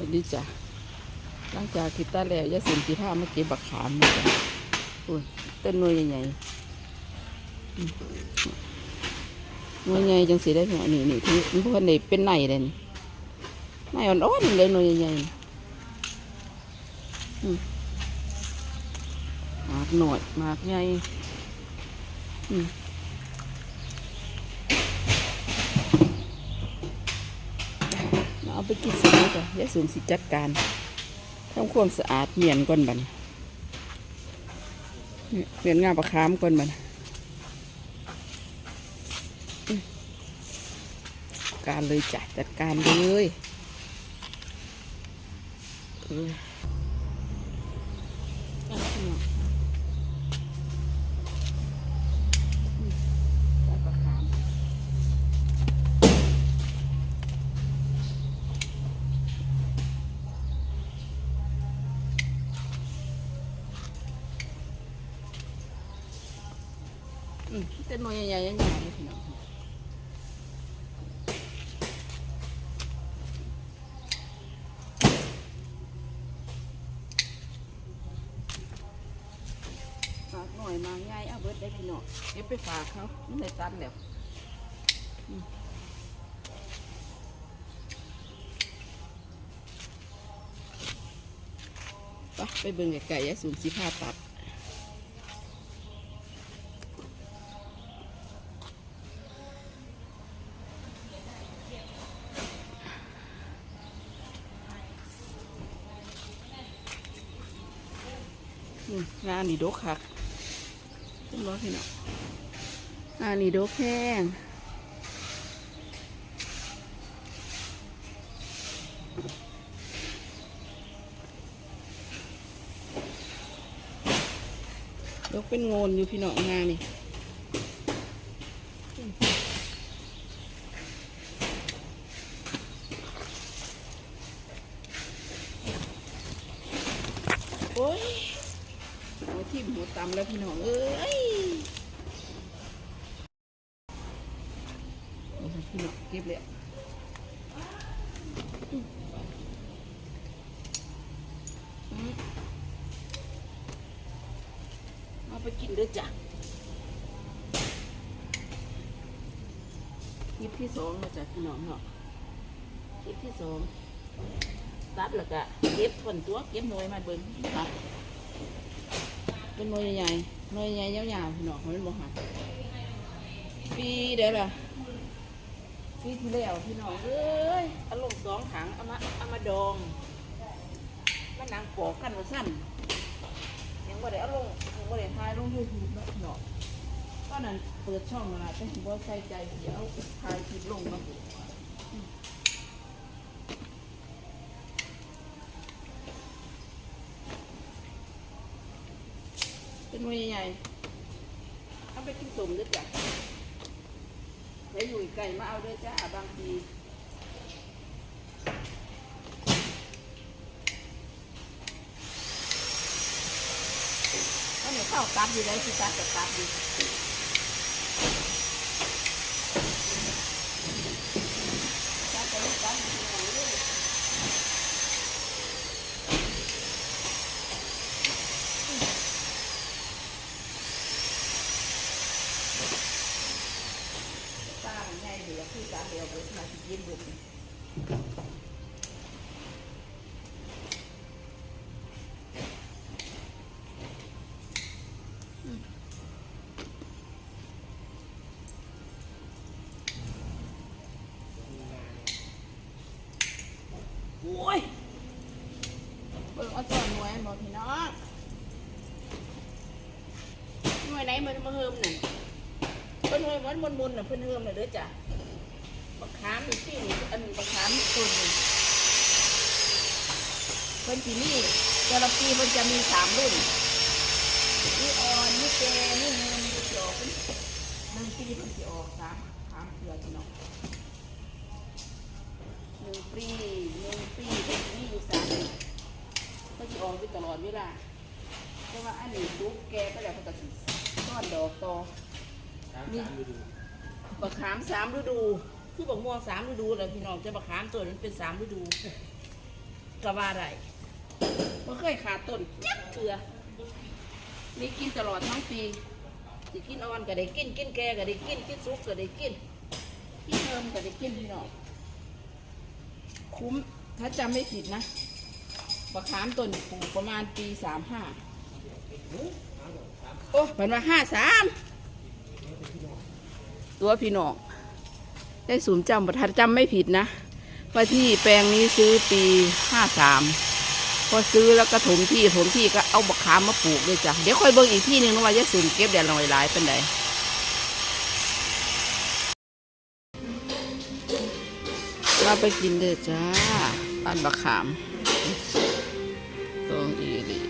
วัสดีจ้ะหลังจากที่ตาแล้วยาสินสีผ้ามาเก็บบักขามมาจ้ะอุ้ยต้นนวยใหญ่ๆนวยใหญ่จังสีได้หัวนี่นี่ที่มันพวกนี้เป็นไหนเลยนี่ไหนอ่อนๆเลยนวยใหญ่ๆอืมมากหน่อยมากใหญ่อืม เอา ไปกินสิจ้ะยายสูงสิจัดการทำความสะอาดเมียนก่อนบันเนี่ยเมียนงาประคามก่อนบันการเลยจ้ะจัดการเลยเออ อืมเต้นหน่อยใหญ่ๆใหญ่ๆเลยพี่น้องฝากหน่อยมาง่ายเอาเบิดได้พี่น้องเก็บไปฝากเขาไม่ได้ตันแล้วอืมไปไปเบิ่งไก่ๆยายสูงสีผ้าตัด งานนี่ดกคักเรียบร้อยพี่น้องงานนี่ดกแห้งดกเป็นโงนอยู่พี่น้องงานนี่โอ้ย หัว ที่หัวตำแล้วพี่น้องเอ้ยเอาสิพี่น้องเก็บเลยมอืมเอาไปกินด้วยจ้ะคลิปที่สองมาจากพี่น้องเนาะคลิปที่สองตัดแล้วก็เก็บผลตัวเก็บหน่วยมาเบิ่งตัด เป็นหน่วยใหญ่ๆหน่วยใหญ่ยาวๆพี่น้องเขาเป็นบ่หักปีเดียวล่ะปีที่แล้วพี่น้องเอ้ยเอาลงสองถังเอามาเอามาดองมันนางปอกกันว่าสั้นยังบ่ได้เอาลงยังบ่ได้ทายลงยูทูบเนาะพี่น้องตอนนั้นเปิดช่องมาละแต่สิบ่ใส่ใจสิเอาทายคลิปลงเนาะอืม เป็นหน่วยใหญ่เอาไปกินสมด้วยจ้ะแล้วอยู่ไก่มาเอาด้วยจ้าบางทีอันนี้ข้าตับอยู่ได้ที่ตัดกับตับอยู่ตัดไปลูกตับอยู่ที่ไหนเลยตามันใหญ่เหลือคือตา เดียวเบิดมาที่กินเบิดนี่โอ้ยเบิ่งเอาจอนหน่วยบอกพี่น้องหน่วยไหนมันมาเฮิมน่ะเพิ่นเฮิมมันมุนๆน่ะเพิ่นเฮิมน่ะเด้อจ้ะ บักขามนี่ที่นี่อันบักขามนี่ต้นนี่เพิ่นที่นี่แต่ละปีเพิ่นจะมีสามรุ่นมีอ่อนมีแก่มีเฮิมมีเขียวเป็นหนึ่งปีเพิ่นสิออกสามสามเทื่อพี่น้องหนึ่งปีหนึ่งปีเป็นมีอยู่สามปีก็จะออกไปตลอดเวลาแต่ว่าอันนี้ลูกแกก็แล้วเขาก็สิต้อนดอกโตนี่บักขามสามฤดู คือบักม่วงสามฤดูเลยพี่น้องจะบักขามตัวนั้นเป็นสามฤดูกะว่าได้บ่เคยขาดต้นจักเถื่อมีกินตลอดทั้งปีสิกินอ่อนก็ได้กินกินแก่ก็ได้กินกินสุกก็ได้กินกินเพิ่มก็ได้กินพี่น้องคุ้มถ้าจำไม่ผิดนะบะขามต้นปลูกประมาณปีสามห้าโอ้เป็นว่าห้าสามตัวพี่น้อง ได้ศูนย์จำประทัดจำไม่ผิดนะว่าที่แปลงนี้ซื้อปีห้าสามพอซื้อแล้วก็ถมที่ถมที่ก็เอาบักขามมาปลูกด้วยจ้ะเดี๋ยวค่อยเบิ่งอีกที่หนึ่งนะว่าจะสูนเก็บแดดลอยหลายเป็นไดเราไปกินเด้อจ้าบ้านบักขามตรงอีหลี